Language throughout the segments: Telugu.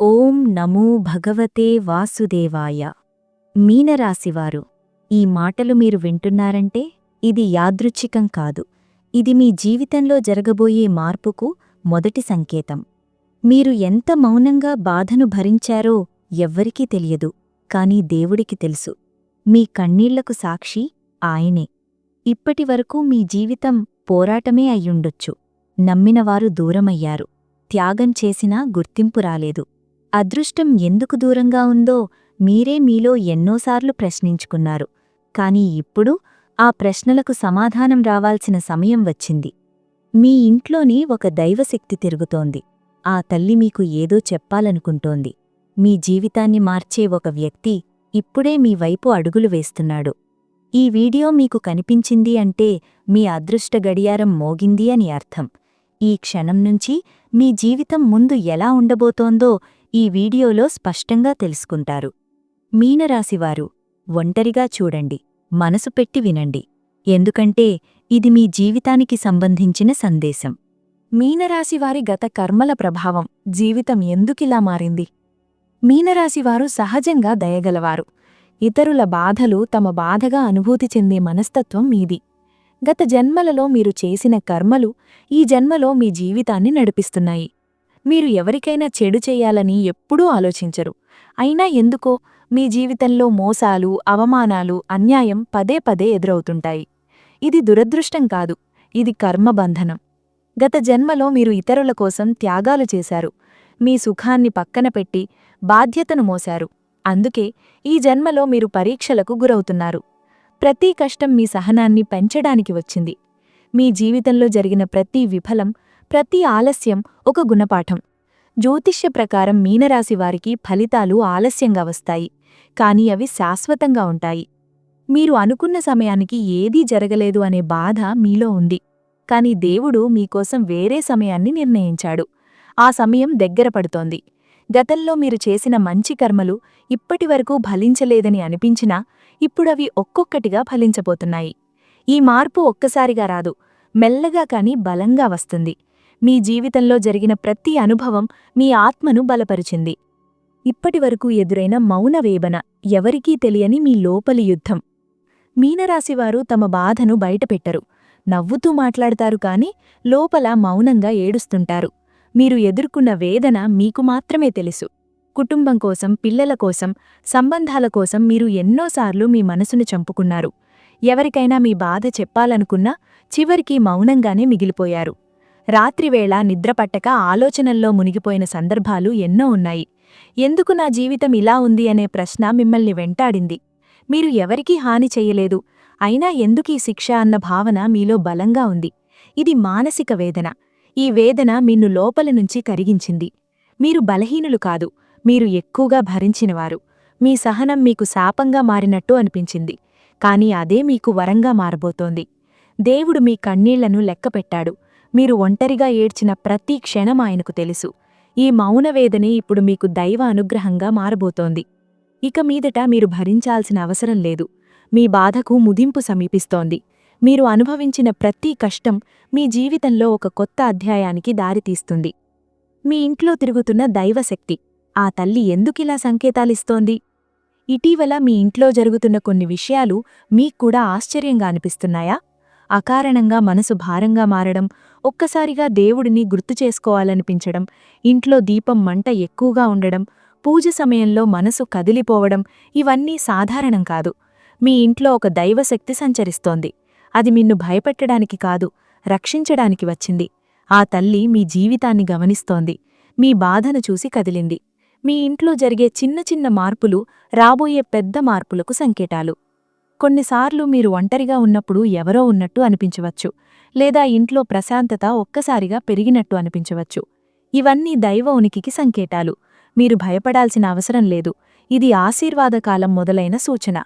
ఓం నమో భగవతే వాసుదేవాయ. మీనరాశివారు ఈ మాటలు మీరు వింటున్నారంటే ఇది యాదృచ్ఛికం కాదు. ఇది మీ జీవితంలో జరగబోయే మార్పుకు మొదటి సంకేతం. మీరు ఎంత మౌనంగా బాధను భరించారో ఎవ్వరికీ తెలియదు కాని దేవుడికి తెలుసు. మీ కన్నీళ్ళకు సాక్షి ఆయనే. ఇప్పటివరకు మీ జీవితం పోరాటమే అయ్యుండొచ్చు. నమ్మినవారు దూరమయ్యారు. త్యాగం చేసినా గుర్తింపు రాలేదు. అదృష్టం ఎందుకు దూరంగా ఉందో మీరే మీలో ఎన్నోసార్లు ప్రశ్నించుకున్నారు. కాని ఇప్పుడు ఆ ప్రశ్నలకు సమాధానం రావాల్సిన సమయం వచ్చింది. మీ ఇంట్లోని ఒక దైవశక్తి తిరుగుతోంది. ఆ తల్లి మీకు ఏదో చెప్పాలనుకుంటోంది. మీ జీవితాన్ని మార్చే ఒక వ్యక్తి ఇప్పుడే మీ వైపు అడుగులు వేస్తున్నాడు. ఈ వీడియో మీకు కనిపించింది అంటే మీ అదృష్ట గడియారం మోగింది అని అర్థం. ఈ క్షణం నుంచి మీ జీవితం ముందు ఎలా ఉండబోతోందో ఈ వీడియోలో స్పష్టంగా తెలుసుకుంటారు. మీనరాశివారు ఒంటరిగా చూడండి మనసు పెట్టి వినండి. ఎందుకంటే ఇది మీ జీవితానికి సంబంధించిన సందేశం. మీనరాశివారి గత కర్మల ప్రభావం జీవితం ఎందుకిలా మారింది? మీనరాశివారు సహజంగా దయగలవారు. ఇతరుల బాధలు తమ బాధగా అనుభూతి చెందే మనస్తత్వం మీది. గత జన్మలలో మీరు చేసిన కర్మలు ఈ జన్మలో మీ జీవితాన్ని నడిపిస్తున్నాయి. మీరు ఎవరికైనా చెడు చేయాలని ఎప్పుడూ ఆలోచించరు. అయినా ఎందుకో మీ జీవితంలో మోసాలు అవమానాలు అన్యాయం పదే పదే ఎదురవుతుంటాయి. ఇది దురదృష్టం కాదు ఇది కర్మబంధనం. గత జన్మలో మీరు ఇతరుల కోసం త్యాగాలు చేశారు. మీ సుఖాన్ని పక్కన పెట్టి బాధ్యతను మోశారు. అందుకే ఈ జన్మలో మీరు పరీక్షలకు గురవుతున్నారు. ప్రతి కష్టం మీ సహనాన్ని పెంచడానికి వచ్చింది. మీ జీవితంలో జరిగిన ప్రతి విఫలం ప్రతి ఆలస్యం ఒక గుణపాఠం. జ్యోతిష్య ప్రకారం మీనరాశి వారికి ఫలితాలు ఆలస్యంగా వస్తాయి. కాని అవి శాశ్వతంగా ఉంటాయి. మీరు అనుకున్న సమయానికి ఏదీ జరగలేదు అనే బాధ మీలో ఉంది. కాని దేవుడు మీకోసం వేరే సమయాన్ని నిర్ణయించాడు. ఆ సమయం దగ్గర పడుతోంది. గతంలో మీరు చేసిన మంచి కర్మలు ఇప్పటివరకు ఫలించలేదని అనిపించినా ఇప్పుడవి ఒక్కొక్కటిగా ఫలించబోతున్నాయి. ఈ మార్పు ఒక్కసారిగా రాదు. మెల్లగా కాని బలంగా వస్తుంది. మీ జీవితంలో జరిగిన ప్రతి అనుభవం మీ ఆత్మను బలపరిచింది. ఇప్పటివరకు ఎదురైన మౌనవేబన ఎవరికీ తెలియని మీ లోపలి యుద్ధం. మీనరాశివారు తమ బాధను బయటపెట్టరు. నవ్వుతూ మాట్లాడతారు కాని లోపల మౌనంగా ఏడుస్తుంటారు. మీరు ఎదుర్కొన్న వేదన మీకు మాత్రమే తెలుసు. కుటుంబం కోసం పిల్లల కోసం సంబంధాల కోసం మీరు ఎన్నోసార్లు మీ మనసును చంపుకున్నారు. ఎవరికైనా మీ బాధ చెప్పాలనుకున్నా చివరికి మౌనంగానే మిగిలిపోయారు. రాత్రివేళ నిద్రపట్టక ఆలోచనల్లో మునిగిపోయిన సందర్భాలు ఎన్నో ఉన్నాయి. ఎందుకు నా జీవితం ఇలా ఉంది అనే ప్రశ్న మిమ్మల్ని వెంటాడింది. మీరు ఎవరికీ హాని చెయ్యలేదు అయినా ఎందుకీ శిక్ష అన్న భావన మీలో బలంగా ఉంది. ఇది మానసిక వేదన. ఈ వేదన మిన్ను లోపల నుంచి కరిగించింది. మీరు బలహీనులు కాదు. మీరు ఎక్కువగా భరించినవారు. మీ సహనం మీకు శాపంగా మారినట్టు అనిపించింది. కాని అదే మీకు వరంగా మారబోతోంది. దేవుడు మీ కన్నీళ్ళను లెక్కపెట్టాడు. మీరు ఒంటరిగా ఏడ్చిన ప్రతి క్షణం ఆయనకు తెలుసు. ఈ మౌనవేదనే ఇప్పుడు మీకు దైవ అనుగ్రహంగా మారబోతోంది. ఇక మీదట మీరు భరించాల్సిన అవసరం లేదు. మీ బాధకు ముదింపు సమీపిస్తోంది. మీరు అనుభవించిన ప్రతి కష్టం మీ జీవితంలో ఒక కొత్త అధ్యాయానికి దారితీస్తుంది. మీ ఇంట్లో తిరుగుతున్న దైవశక్తి ఆ తల్లి ఎందుకిలా సంకేతాలిస్తోంది? ఇటీవల మీ ఇంట్లో జరుగుతున్న కొన్ని విషయాలు మీక్కూడా ఆశ్చర్యంగా అనిపిస్తున్నాయా? అకారణంగా మనసు భారంగా మారడం ఒక్కసారిగా దేవుడిని గుర్తు చేసుకోవాలనిపించడం ఇంట్లో దీపం మంట ఎక్కువగా ఉండడం పూజ సమయంలో మనసు కదిలిపోవడం ఇవన్నీ సాధారణం కాదు. మీ ఇంట్లో ఒక దైవశక్తి సంచరిస్తోంది. అది మిన్ను భయపెట్టడానికి కాదు రక్షించడానికి వచ్చింది. ఆ తల్లి మీ జీవితాన్ని గమనిస్తోంది. మీ బాధను చూసి కదిలింది. మీ ఇంట్లో జరిగే చిన్న చిన్న మార్పులు రాబోయే పెద్ద మార్పులకు సంకేతాలు. కొన్నిసార్లు మీరు ఒంటరిగా ఉన్నప్పుడు ఎవరో ఉన్నట్టు అనిపించవచ్చు. లేదా ఇంట్లో ప్రశాంతత ఒక్కసారిగా పెరిగినట్టు అనిపించవచ్చు. ఇవన్నీ దైవ ఉనికికి సంకేతాలు. మీరు భయపడాల్సిన అవసరం లేదు. ఇది ఆశీర్వాదకాలం మొదలైన సూచన.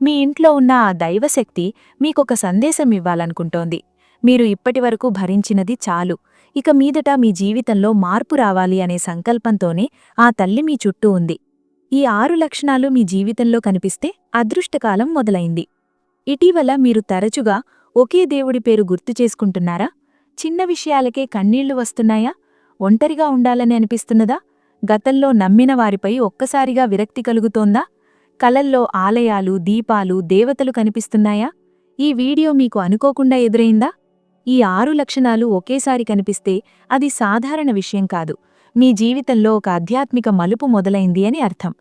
మీ ఇంట్లో ఉన్న ఆ దైవశక్తి మీకొక సందేశం ఇవ్వాలనుకుంటోంది. మీరు ఇప్పటివరకు భరించినది చాలు. ఇక మీదట మీ జీవితంలో మార్పు రావాలి అనే సంకల్పంతోనే ఆ తల్లి మీ చుట్టూ ఉంది. ఈ ఆరు లక్షణాలు మీ జీవితంలో కనిపిస్తే అదృష్టకాలం మొదలైంది. ఇటీవల మీరు తరచుగా ఒకే దేవుడి పేరు గుర్తు చేసుకుంటున్నారా? చిన్న విషయాలకే కన్నీళ్ళు వస్తున్నాయా? ఒంటరిగా ఉండాలని అనిపిస్తున్నదా? గతంలో నమ్మిన వారిపై ఒక్కసారిగా విరక్తి కలుగుతోందా? కలల్లో ఆలయాలు దీపాలు దేవతలు కనిపిస్తున్నాయా? ఈ వీడియో మీకు అనుకోకుండా ఎదురైందా? ఈ ఆరు లక్షణాలు ఒకేసారి కనిపిస్తే అది సాధారణ విషయం కాదు. మీ జీవితంలో ఒక ఆధ్యాత్మిక మలుపు మొదలైంది అని అర్థం.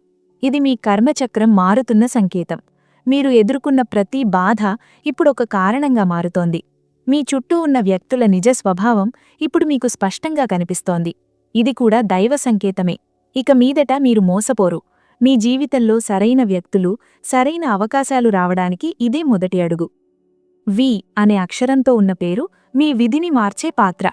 ఇది మీ కర్మచక్రం మారుతున్న సంకేతం. మీరు ఎదుర్కొన్న ప్రతి బాధ ఇప్పుడొక కారణంగా మారుతోంది. మీ చుట్టూ ఉన్న వ్యక్తుల నిజ స్వభావం ఇప్పుడు మీకు స్పష్టంగా కనిపిస్తోంది. ఇది కూడా దైవ సంకేతమే. ఇక మీదట మీరు మోసపోరు. మీ జీవితంలో సరైన వ్యక్తులు సరైన అవకాశాలు రావడానికి ఇదే మొదటి అడుగు. వి అనే అక్షరంతో ఉన్న పేరు మీ విధిని మార్చే పాత్ర.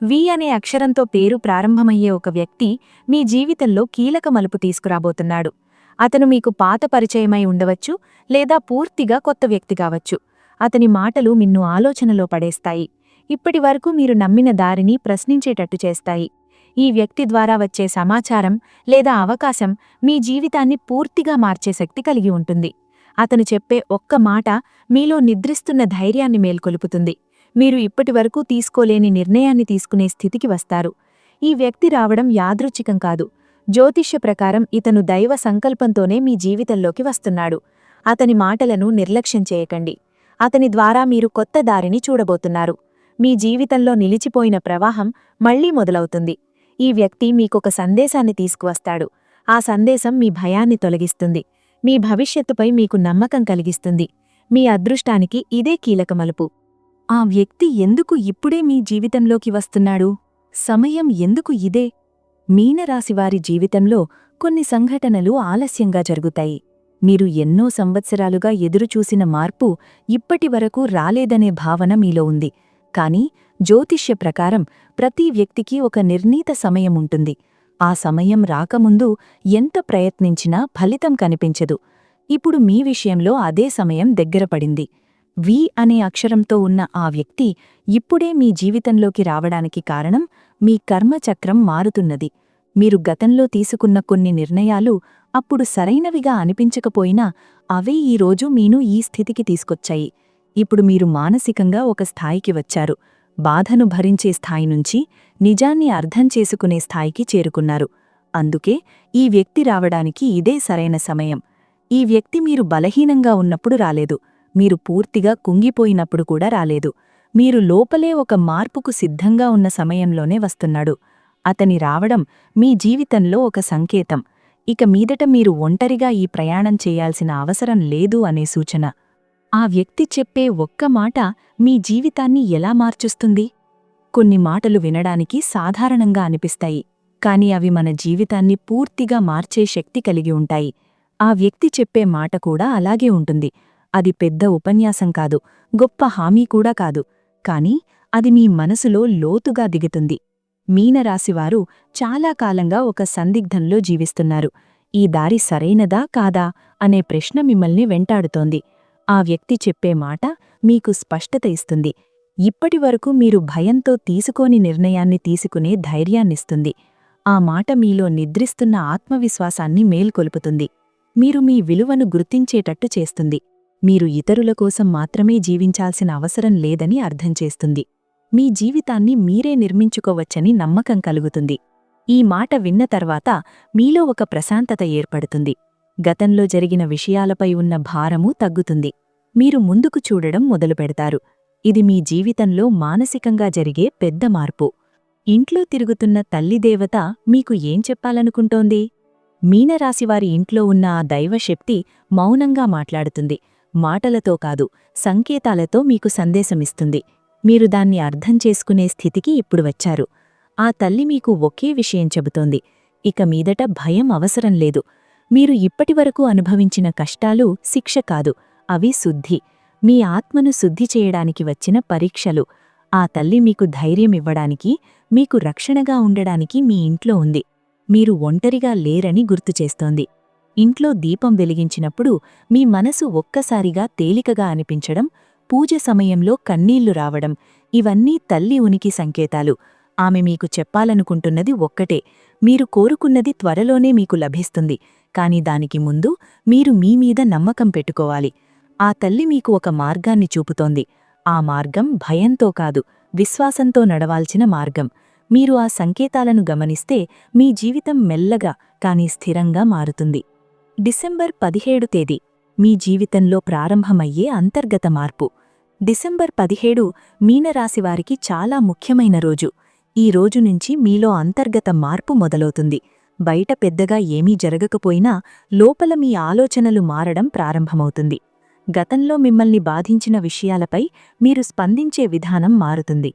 వి అనే అక్షరంతో పేరు ప్రారంభమయ్యే ఒక వ్యక్తి మీ జీవితంలో కీలక మలుపు తీసుకురాబోతున్నాడు. అతను మీకు పాత పరిచయమై ఉండవచ్చు లేదా పూర్తిగా కొత్త వ్యక్తి కావచ్చు. అతని మాటలు మిన్ను ఆలోచనలో పడేస్తాయి. ఇప్పటివరకు మీరు నమ్మిన దారిని ప్రశ్నించేటట్టు చేస్తాయి. ఈ వ్యక్తి ద్వారా వచ్చే సమాచారం లేదా అవకాశం మీ జీవితాన్ని పూర్తిగా మార్చే శక్తి కలిగి ఉంటుంది. అతను చెప్పే ఒక్క మాట మీలో నిద్రిస్తున్న ధైర్యాన్ని మేల్కొలుపుతుంది. మీరు ఇప్పటివరకు తీసుకోలేని నిర్ణయాన్ని తీసుకునే స్థితికి వస్తారు. ఈ వ్యక్తి రావడం యాదృచ్ఛికం కాదు. జ్యోతిష్య ప్రకారం ఇతను దైవ సంకల్పంతోనే మీ జీవితంలోకి వస్తున్నాడు. అతని మాటలను నిర్లక్ష్యం చేయకండి. అతని ద్వారా మీరు కొత్త దారిని చూడబోతున్నారు. మీ జీవితంలో నిలిచిపోయిన ప్రవాహం మళ్ళీ మొదలవుతుంది. ఈ వ్యక్తి మీకొక సందేశాన్ని తీసుకువస్తాడు. ఆ సందేశం మీ భయాన్ని తొలగిస్తుంది. మీ భవిష్యత్తుపై మీకు నమ్మకం కలిగిస్తుంది. మీ అదృష్టానికి ఇదే కీలక మలుపు. ఆ వ్యక్తి ఎందుకు ఇప్పుడే మీ జీవితంలోకి వస్తున్నాడు? సమయం ఎందుకు ఇదే? మీనరాశివారి జీవితంలో కొన్ని సంఘటనలు ఆలస్యంగా జరుగుతాయి. మీరు ఎన్నో సంవత్సరాలుగా ఎదురుచూసిన మార్పు ఇప్పటివరకు రాలేదనే భావన మీలో ఉంది. కాని జ్యోతిష్య ప్రకారం ప్రతి వ్యక్తికి ఒక నిర్ణీత సమయం ఉంటుంది. ఆ సమయం రాకముందు ఎంత ప్రయత్నించినా ఫలితం కనిపించదు. ఇప్పుడు మీ విషయంలో అదే సమయం దగ్గరపడింది వి అనే అక్షరంతో ఉన్న ఆ వ్యక్తి ఇప్పుడే మీ జీవితంలోకి రావడానికి కారణం మీ కర్మచక్రం మారుతున్నది. మీరు గతంలో తీసుకున్న కొన్ని నిర్ణయాలు అప్పుడు సరైనవిగా అనిపించకపోయినా అవే ఈరోజు మీను ఈ స్థితికి తీసుకొచ్చాయి. ఇప్పుడు మీరు మానసికంగా ఒక స్థాయికి వచ్చారు. బాధను భరించే స్థాయి నుంచి నిజాన్ని అర్థం చేసుకునే స్థాయికి చేరుకున్నారు. అందుకే ఈ వ్యక్తి రావడానికి ఇదే సరైన సమయం. ఈ వ్యక్తి మీరు బలహీనంగా ఉన్నప్పుడు రాలేదు. మీరు పూర్తిగా కుంగిపోయినప్పుడు కూడా రాలేదు. మీరు లోపలే ఒక మార్పుకు సిద్ధంగా ఉన్న సమయంలోనే వస్తున్నాడు. అతని రావడం మీ జీవితంలో ఒక సంకేతం. ఇక మీదట మీరు ఒంటరిగా ఈ ప్రయాణం చేయాల్సిన అవసరం లేదు అనే సూచన. ఆ వ్యక్తి చెప్పే ఒక్క మాట మీ జీవితాన్ని ఎలా మార్చుస్తుంది? కొన్ని మాటలు వినడానికి సాధారణంగా అనిపిస్తాయి కాని అవి మన జీవితాన్ని పూర్తిగా మార్చే శక్తి కలిగి ఉంటాయి. ఆ వ్యక్తి చెప్పే మాట కూడా అలాగే ఉంటుంది. అది పెద్ద ఉపన్యాసం కాదు గొప్ప హామీ కూడా కాదు. కాని అది మీ మనసులో లోతుగా దిగుతుంది. మీనరాశివారు చాలా కాలంగా ఒక సందిగ్ధంలో జీవిస్తున్నారు. ఈ దారి సరైనదా కాదా అనే ప్రశ్న మిమ్మల్ని వెంటాడుతోంది. ఆ వ్యక్తి చెప్పే మాట మీకు స్పష్టత ఇస్తుంది. ఇప్పటివరకు మీరు భయంతో తీసుకోని నిర్ణయాన్ని తీసుకునే ధైర్యాన్నిస్తుంది. ఆ మాట మీలో నిద్రిస్తున్న ఆత్మవిశ్వాసాన్ని మేల్కొల్పుతుంది. మీరు మీ విలువను గుర్తించేటట్టు చేస్తుంది. మీరు ఇతరుల కోసం మాత్రమే జీవించాల్సిన అవసరం లేదని అర్థం చేస్తుంది. మీ జీవితాన్ని మీరే నిర్మించుకోవచ్చని నమ్మకం కలుగుతుంది. ఈ మాట విన్న తర్వాత మీలో ఒక ప్రశాంతత ఏర్పడుతుంది. గతంలో జరిగిన విషయాలపై ఉన్న భారమూ తగ్గుతుంది. మీరు ముందుకు చూడడం మొదలుపెడతారు. ఇది మీ జీవితంలో మానసికంగా జరిగే పెద్ద మార్పు. ఇంట్లో తిరుగుతున్న తల్లిదేవత మీకు ఏం చెప్పాలనుకుంటోంది? మీనరాశివారి ఇంట్లో ఉన్న ఆ దైవశక్తి మౌనంగా మాట్లాడుతుంది. మాటలతో కాదు సంకేతాలతో మీకు సందేశమిస్తుంది. మీరు దాన్ని అర్థం చేసుకునే స్థితికి ఇప్పుడు వచ్చారు. ఆ తల్లి మీకు ఒకే విషయం చెబుతోంది. ఇక మీదట భయం అవసరం లేదు. మీరు ఇప్పటివరకు అనుభవించిన కష్టాలు శిక్ష కాదు అవి శుద్ధి. మీ ఆత్మను శుద్ధి చేయడానికి వచ్చిన పరీక్షలు. ఆ తల్లి మీకు ధైర్యమివ్వడానికి మీకు రక్షణగా ఉండడానికి మీ ఇంట్లో ఉంది. మీరు ఒంటరిగా లేరని గుర్తుచేస్తోంది ఇంట్లో దీపం వెలిగించినప్పుడు మీ మనసు ఒక్కసారిగా తేలికగా అనిపించడం పూజ సమయంలో కన్నీళ్ళు రావడం ఇవన్నీ తల్లి ఉనికి సంకేతాలు. ఆమె మీకు చెప్పాలనుకుంటున్నది ఒక్కటే. మీరు కోరుకున్నది త్వరలోనే మీకు లభిస్తుంది. కాని దానికి ముందు మీరు మీమీద నమ్మకం పెట్టుకోవాలి. ఆ తల్లి మీకు ఒక మార్గాన్ని చూపుతోంది. ఆ మార్గం భయంతో కాదు విశ్వాసంతో నడవాల్సిన మార్గం. మీరు ఆ సంకేతాలను గమనిస్తే మీ జీవితం మెల్లగా కాని స్థిరంగా మారుతుంది. డిసెంబర్ పదిహేడు తేదీ మీ జీవితంలో ప్రారంభమయ్యే అంతర్గత మార్పు. డిసెంబర్ పదిహేడు మీనరాశివారికి చాలా ముఖ్యమైన రోజు. ఈ రోజు నుంచి మీలో అంతర్గత మార్పు మొదలవుతుంది. బయట పెద్దగా ఏమీ జరగకపోయినా లోపల మీ ఆలోచనలు మారడం ప్రారంభమవుతుంది. గతంలో మిమ్మల్ని బాధించిన విషయాలపై మీరు స్పందించే విధానం మారుతుంది.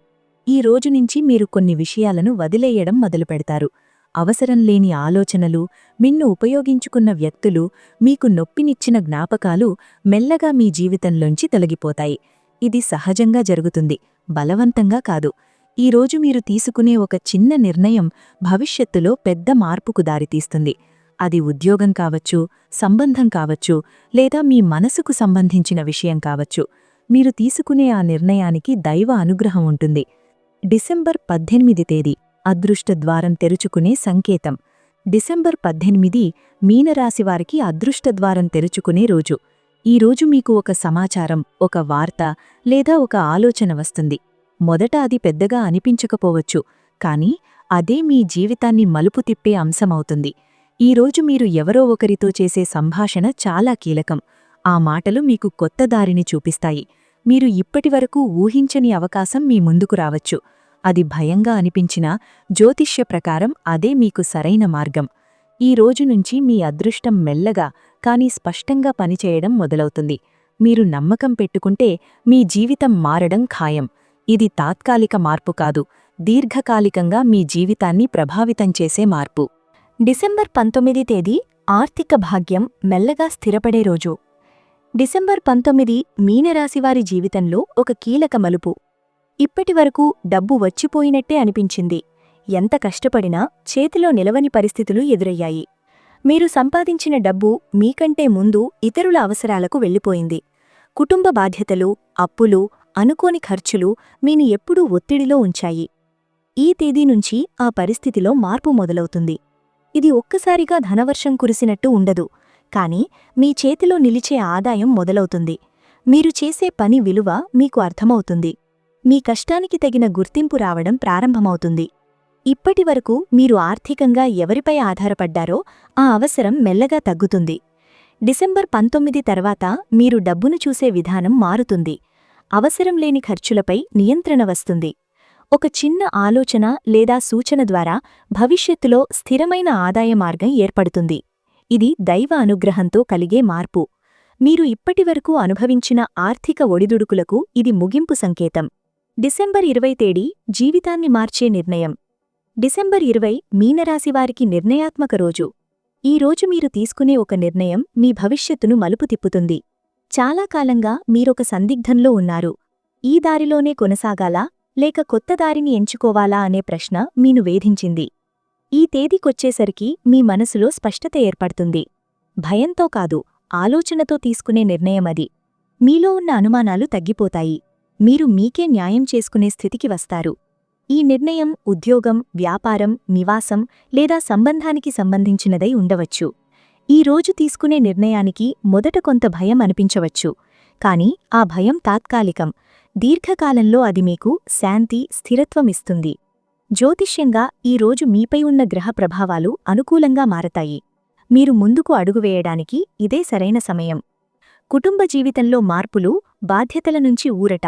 ఈ రోజు నుంచి మీరు కొన్ని విషయాలను వదిలేయడం మొదలుపెడతారు. అవసరం లేని ఆలోచనలు మిన్ను ఉపయోగించుకున్న వ్యక్తులు మీకు నొప్పినిచ్చిన జ్ఞాపకాలు మెల్లగా మీ జీవితంలోంచి తొలగిపోతాయి. ఇది సహజంగా జరుగుతుంది బలవంతంగా కాదు. ఈరోజు మీరు తీసుకునే ఒక చిన్న నిర్ణయం భవిష్యత్తులో పెద్ద మార్పుకు దారితీస్తుంది. అది ఉద్యోగం కావచ్చు సంబంధం కావచ్చు లేదా మీ మనసుకు సంబంధించిన విషయం కావచ్చు. మీరు తీసుకునే ఆ నిర్ణయానికి దైవ అనుగ్రహం ఉంటుంది. డిసెంబర్ పద్దెనిమిది తేదీ. అదృష్ట ద్వారం తెరుచుకునే సంకేతం. డిసెంబర్ పద్దెనిమిది మీనరాశివారికి అదృష్ట ద్వారం తెరుచుకునే రోజు. ఈరోజు మీకు ఒక సమాచారం ఒక వార్త లేదా ఒక ఆలోచన వస్తుంది. మొదట అది పెద్దగా అనిపించకపోవచ్చు కాని అదే మీ జీవితాన్ని మలుపు తిప్పే అంశమవుతుంది. ఈరోజు మీరు ఎవరో ఒకరితో చేసే సంభాషణ చాలా కీలకం. ఆ మాటలు మీకు కొత్త దారిని చూపిస్తాయి. మీరు ఇప్పటివరకు ఊహించని అవకాశం మీ ముందుకు రావచ్చు. అది భయంగా అనిపించినా జ్యోతిష్య ప్రకారం అదే మీకు సరైన మార్గం. ఈ రోజు నుంచి మీ అదృష్టం మెల్లగా కానీ స్పష్టంగా పనిచేయడం మొదలవుతుంది. మీరు నమ్మకం పెట్టుకుంటే మీ జీవితం మారడం ఖాయం. ఇది తాత్కాలిక మార్పు కాదు. దీర్ఘకాలికంగా మీ జీవితాన్ని ప్రభావితం చేసే మార్పు. డిసెంబర్ పంతొమ్మిది తేదీ ఆర్థిక భాగ్యం మెల్లగా స్థిరపడే రోజు. డిసెంబర్ పంతొమ్మిది మీనరాశివారి జీవితంలో ఒక కీలక మలుపు. ఇప్పటివరకు డబ్బు వచ్చిపోయినట్టే అనిపించింది. ఎంత కష్టపడినా చేతిలో నిలవని పరిస్థితులు ఎదురయ్యాయి. మీరు సంపాదించిన డబ్బు మీకంటే ముందు ఇతరుల అవసరాలకు వెళ్ళిపోయింది. కుటుంబ బాధ్యతలు అప్పులు అనుకోని ఖర్చులు మీని ఎప్పుడూ ఒత్తిడిలో ఉంచాయి. ఈ తేదీ నుంచి ఆ పరిస్థితిలో మార్పు మొదలవుతుంది. ఇది ఒక్కసారిగా ధనవర్షం కురిసినట్టు ఉండదు. కాని మీ చేతిలో నిలిచే ఆదాయం మొదలవుతుంది. మీరు చేసే పని విలువ మీకు అర్థమవుతుంది. మీ కష్టానికి తగిన గుర్తింపు రావడం ప్రారంభమవుతుంది. ఇప్పటివరకు మీరు ఆర్థికంగా ఎవరిపై ఆధారపడ్డారో ఆ అవసరం మెల్లగా తగ్గుతుంది. డిసెంబర్ పంతొమ్మిది తర్వాత మీరు డబ్బును చూసే విధానం మారుతుంది. అవసరం లేని ఖర్చులపై నియంత్రణ వస్తుంది. ఒక చిన్న ఆలోచన లేదా సూచన ద్వారా భవిష్యత్తులో స్థిరమైన ఆదాయ మార్గం ఏర్పడుతుంది. ఇది దైవ అనుగ్రహంతో కలిగే మార్పు. మీరు ఇప్పటివరకు అనుభవించిన ఆర్థిక ఒడిదుడుకులకు ఇది ముగింపు సంకేతం. డిసెంబర్ ఇరవై తేదీ జీవితాన్ని మార్చే నిర్ణయం. డిసెంబర్ ఇరవై మీనరాశివారికి నిర్ణయాత్మక రోజు. ఈ రోజు మీరు తీసుకునే ఒక నిర్ణయం మీ భవిష్యత్తును మలుపు తిప్పుతుంది. చాలా కాలంగా మీరొక సందిగ్ధంలో ఉన్నారు. ఈ దారిలోనే కొనసాగాలా? లేక కొత్త దారిని ఎంచుకోవాలా అనే ప్రశ్న మీను వేధించింది. ఈ తేదీకొచ్చేసరికి మీ మనసులో స్పష్టత ఏర్పడుతుంది. భయంతో కాదు ఆలోచనతో తీసుకునే నిర్ణయమది మీలో ఉన్న అనుమానాలు తగ్గిపోతాయి. మీరు మీకే న్యాయం చేసుకునే స్థితికి వస్తారు. ఈ నిర్ణయం ఉద్యోగం వ్యాపారం నివాసం లేదా సంబంధానికి సంబంధించినదై ఉండవచ్చు. ఈ రోజు తీసుకునే నిర్ణయానికి మొదట కొంత భయం అనిపించవచ్చు. కాని ఆ భయం తాత్కాలికం. దీర్ఘకాలంలో అది మీకు శాంతి స్థిరత్వం ఇస్తుంది. జ్యోతిష్యంగా ఈ రోజు మీపై ఉన్న గ్రహ ప్రభావాలు అనుకూలంగా మారతాయి. మీరు ముందుకు అడుగువేయడానికి ఇదే సరైన సమయం. కుటుంబ జీవితంలో మార్పులు బాధ్యతల నుంచి ఊరట.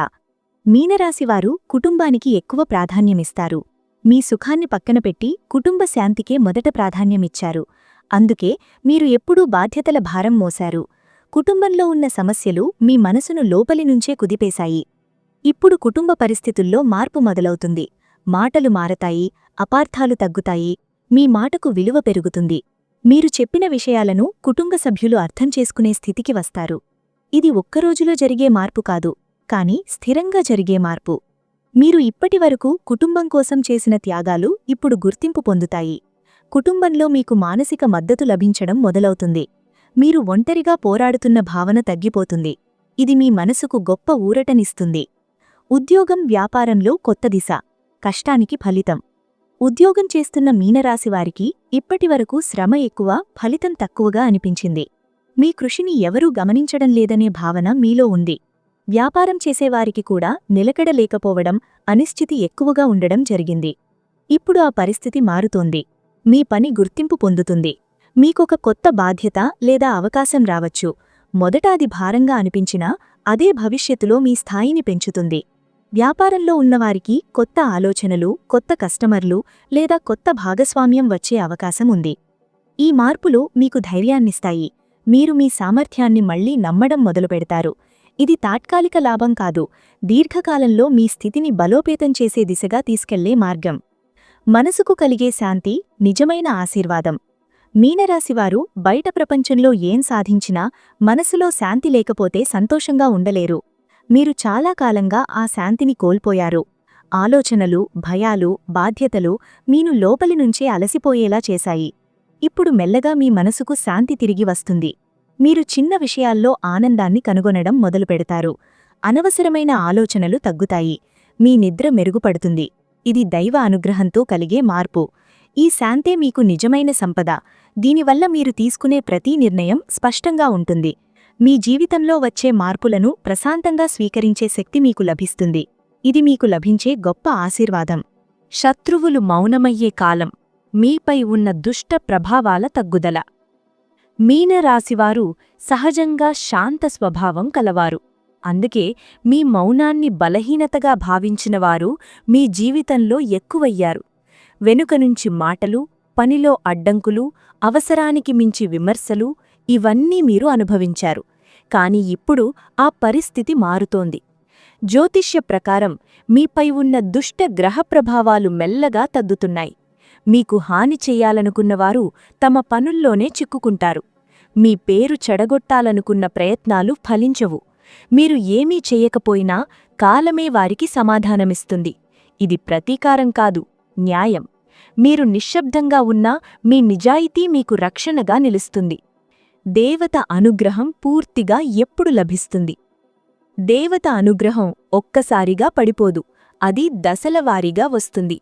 మీనరాశివారు కుటుంబానికి ఎక్కువ ప్రాధాన్యమిస్తారు. మీ సుఖాన్ని పక్కనపెట్టి కుటుంబ శాంతికే మొదట ప్రాధాన్యమిచ్చారు. అందుకే మీరు ఎప్పుడూ బాధ్యతల భారం మోశారు. కుటుంబంలో ఉన్న సమస్యలు మీ మనసును లోపలి నుంచే కుదిపేశాయి. ఇప్పుడు కుటుంబ పరిస్థితుల్లో మార్పు మొదలవుతుంది. మాటలు మారతాయి అపార్థాలు తగ్గుతాయి మీ మాటకు విలువ పెరుగుతుంది. మీరు చెప్పిన విషయాలను కుటుంబ సభ్యులు అర్థం చేసుకునే స్థితికి వస్తారు. ఇది ఒక్కరోజులో జరిగే మార్పు కాదు. కాని స్థిరంగా జరిగే మార్పు. మీరు ఇప్పటివరకు కుటుంబం కోసం చేసిన త్యాగాలు ఇప్పుడు గుర్తింపు పొందుతాయి. కుటుంబంలో మీకు మానసిక మద్దతు లభించడం మొదలవుతుంది. మీరు ఒంటరిగా పోరాడుతున్న భావన తగ్గిపోతుంది. ఇది మీ మనసుకు గొప్ప ఊరటనిస్తుంది. ఉద్యోగం వ్యాపారంలో కొత్త దిశ కష్టానికి ఫలితం. ఉద్యోగం చేస్తున్న మీనరాశివారికి ఇప్పటివరకు శ్రమ ఎక్కువ ఫలితం తక్కువగా అనిపించింది. మీ కృషిని ఎవరూ గమనించడం లేదనే భావన మీలో ఉంది. వ్యాపారం చేసేవారికి కూడా నిలకడ లేకపోవడం అనిశ్చితి ఎక్కువగా ఉండడం జరిగింది. ఇప్పుడు ఆ పరిస్థితి మారుతోంది. మీ పని గుర్తింపు పొందుతుంది. మీకొక కొత్త బాధ్యత లేదా అవకాశం రావచ్చు. మొదట అది భారంగా అనిపించినా అదే భవిష్యత్తులో మీ స్థాయిని పెంచుతుంది. వ్యాపారంలో ఉన్నవారికి కొత్త ఆలోచనలు కొత్త కస్టమర్లు లేదా కొత్త భాగస్వామ్యం వచ్చే అవకాశం ఉంది. ఈ మార్పులు మీకు ధైర్యాన్నిస్తాయి. మీరు మీ సామర్థ్యాన్ని మళ్ళీ నమ్మడం మొదలుపెడతారు. ఇది తాత్కాలిక లాభం కాదు. దీర్ఘకాలంలో మీ స్థితిని బలోపేతం చేసే దిశగా తీసుకెళ్ళే మార్గం. మనసుకు కలిగే శాంతి నిజమైన ఆశీర్వాదం. మీనరాశివారు బయట ప్రపంచంలో ఏం సాధించినా మనసులో శాంతి లేకపోతే సంతోషంగా ఉండలేరు. మీరు చాలా కాలంగా ఆ శాంతిని కోల్పోయారు. ఆలోచనలు భయాలు బాధ్యతలు మీను లోపలి నుంచే అలసిపోయేలా చేశాయి. ఇప్పుడు మెల్లగా మీ మనసుకు శాంతి తిరిగి వస్తుంది. మీరు చిన్న విషయాల్లో ఆనందాన్ని కనుగొనడం మొదలుపెడతారు అనవసరమైన ఆలోచనలు తగ్గుతాయి. మీ నిద్ర మెరుగుపడుతుంది. ఇది దైవ అనుగ్రహంతో కలిగే మార్పు. ఈ శాంతే మీకు నిజమైన సంపద. దీనివల్ల మీరు తీసుకునే ప్రతి నిర్ణయం స్పష్టంగా ఉంటుంది. మీ జీవితంలో వచ్చే మార్పులను ప్రశాంతంగా స్వీకరించే శక్తి మీకు లభిస్తుంది. ఇది మీకు లభించే గొప్ప ఆశీర్వాదం. శత్రువులు మౌనమయ్యే కాలం. మీపై ఉన్న దుష్ట ప్రభావాల తగ్గుదల. మీనరాశివారు సహజంగా శాంత స్వభావం కలవారు. అందుకే మీ మౌనాన్ని బలహీనతగా భావించినవారు మీ జీవితంలో ఎక్కువయ్యారు. వెనుక నుంచి మాటలు పనిలో అడ్డంకులు అవసరానికి మించి విమర్శలు ఇవన్నీ మీరు అనుభవించారు. కాని ఇప్పుడు ఆ పరిస్థితి మారుతోంది. జ్యోతిష్య ప్రకారం మీపై ఉన్న దుష్ట గ్రహ ప్రభావాలు మెల్లగా తగ్గుతున్నాయి. మీకు హాని చెయ్యాలనుకున్నవారు తమ పనుల్లోనే చిక్కుకుంటారు. మీ పేరు చెడగొట్టాలనుకున్న ప్రయత్నాలు ఫలించవు. మీరు ఏమీ చెయ్యకపోయినా కాలమే వారికి సమాధానమిస్తుంది. ఇది ప్రతీకారం కాదు న్యాయం. మీరు నిశ్శబ్దంగా ఉన్నా మీ నిజాయితీ మీకు రక్షణగా నిలుస్తుంది. దేవత అనుగ్రహం పూర్తిగా ఎప్పుడు లభిస్తుంది? దేవత అనుగ్రహం ఒక్కసారిగా పడిపోదు అది దశలవారీగా వస్తుంది.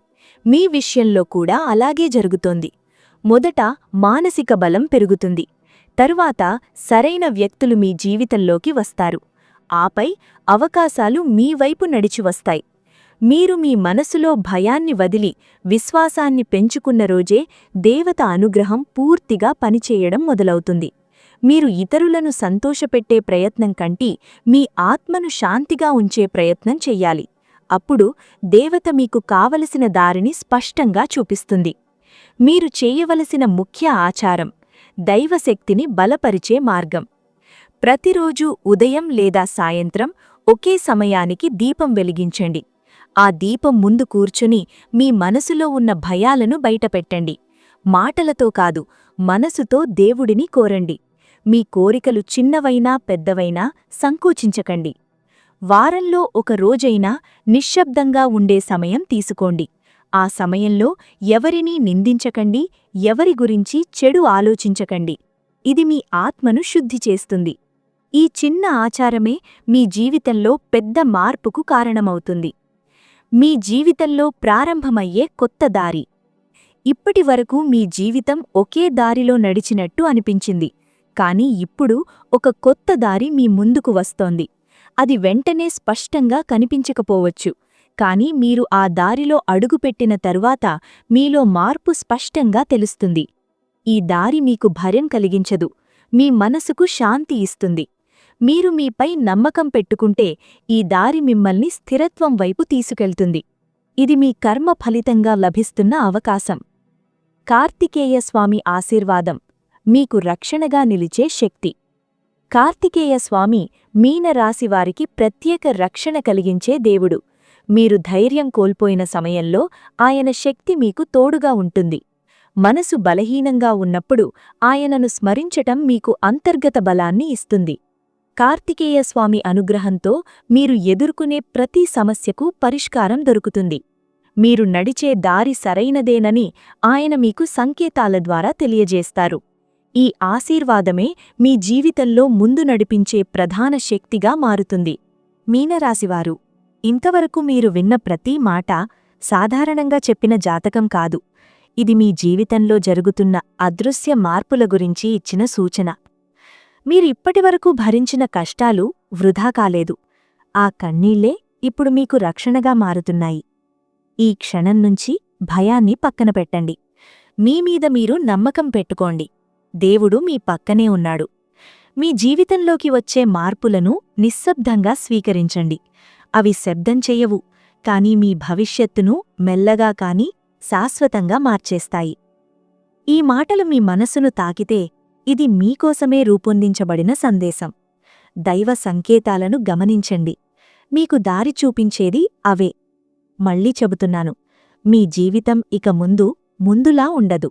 మీ విషయంలో కూడా అలాగే జరుగుతోంది. మొదట మానసిక బలం పెరుగుతుంది. తరువాత సరైన వ్యక్తులు మీ జీవితంలోకి వస్తారు. ఆపై అవకాశాలు మీ వైపు నడిచి వస్తాయి. మీరు మీ మనసులో భయాన్ని వదిలి విశ్వాసాన్ని పెంచుకున్న రోజే దేవత అనుగ్రహం పూర్తిగా పనిచేయడం మొదలవుతుంది. మీరు ఇతరులను సంతోషపెట్టే ప్రయత్నం కంటి మీ ఆత్మను శాంతిగా ఉంచే ప్రయత్నం చెయ్యాలి అప్పుడు దేవత మీకు కావలసిన దారిని స్పష్టంగా చూపిస్తుంది. మీరు చేయవలసిన ముఖ్య ఆచారం దైవశక్తిని బలపరిచే మార్గం. ప్రతిరోజూ ఉదయం లేదా సాయంత్రం ఒకే సమయానికి దీపం వెలిగించండి. ఆ దీపం ముందు కూర్చుని మీ మనసులో ఉన్న భయాలను బయటపెట్టండి. మాటలతో కాదు మనసుతో దేవుడిని కోరండి. మీ కోరికలు చిన్నవైనా పెద్దవైనా సంకోచించకండి. వారంలో ఒక రోజైనా నిశ్శబ్దంగా ఉండే సమయం తీసుకోండి. ఆ సమయంలో ఎవరినీ నిందించకండి ఎవరి గురించి చెడు ఆలోచించకండి. ఇది మీ ఆత్మను శుద్ధి చేస్తుంది. ఈ చిన్న ఆచారమే మీ జీవితంలో పెద్ద మార్పుకు కారణమవుతుంది. మీ జీవితంలో ప్రారంభమయ్యే కొత్త దారి. ఇప్పటివరకు మీ జీవితం ఒకే దారిలో నడిచినట్టు అనిపించింది. కాని ఇప్పుడు ఒక కొత్త దారి మీ ముందుకు వస్తోంది. అది వెంటనే స్పష్టంగా కనిపించకపోవచ్చు. కాని మీరు ఆ దారిలో అడుగుపెట్టిన తరువాత మీలో మార్పు స్పష్టంగా తెలుస్తుంది. ఈ దారి మీకు భయం కలిగించదు. మీ మనసుకు శాంతి ఇస్తుంది. మీరు మీపై నమ్మకం పెట్టుకుంటే ఈ దారి మిమ్మల్ని స్థిరత్వం వైపు తీసుకెళ్తుంది. ఇది మీ కర్మ ఫలితంగా లభిస్తున్న అవకాశం. కార్తికేయ స్వామి ఆశీర్వాదం మీకు రక్షణగా నిలిచే శక్తి. కార్తికేయ స్వామి మీనరాశివారికి ప్రత్యేక రక్షణ కలిగించే దేవుడు. మీరు ధైర్యం కోల్పోయిన సమయంలో ఆయన శక్తి మీకు తోడుగా ఉంటుంది. మనసు బలహీనంగా ఉన్నప్పుడు ఆయనను స్మరించటం మీకు అంతర్గత బలాన్ని ఇస్తుంది. కార్తికేయ స్వామి అనుగ్రహంతో మీరు ఎదుర్కొనే ప్రతి సమస్యకు పరిష్కారం దొరుకుతుంది. మీరు నడిచే దారి సరైనదేనని ఆయన మీకు సంకేతాల ద్వారా తెలియజేస్తారు. ఈ ఆశీర్వాదమే మీ జీవితంలో ముందు నడిపించే ప్రధాన శక్తిగా మారుతుంది. మీనరాశివారు ఇంతవరకు మీరు విన్న ప్రతి మాట సాధారణంగా చెప్పిన జాతకం కాదు. ఇది మీ జీవితంలో జరుగుతున్న అదృశ్య మార్పుల గురించి ఇచ్చిన సూచన. మీరిప్పటివరకు భరించిన కష్టాలు వృధా కాలేదు. ఆ కన్నీళ్ళే ఇప్పుడు మీకు రక్షణగా మారుతున్నాయి. ఈ క్షణం నుంచి భయాన్ని పక్కన పెట్టండి. మీమీద మీరు నమ్మకం పెట్టుకోండి. దేవుడు మీ పక్కనే ఉన్నాడు. మీ జీవితంలోకి వచ్చే మార్పులను నిశ్శబ్దంగా స్వీకరించండి. అవి శబ్దం చెయ్యవు కాని మీ భవిష్యత్తును మెల్లగా కాని శాశ్వతంగా మార్చేస్తాయి. ఈ మాటలు మీ మనసును తాకితే ఇది మీకోసమే రూపొందించబడిన సందేశం. దైవ సంకేతాలను గమనించండి. మీకు దారి చూపించేది అవే. మళ్ళీ చెబుతున్నాను మీ జీవితం ఇక ముందు ముందులా ఉండదు.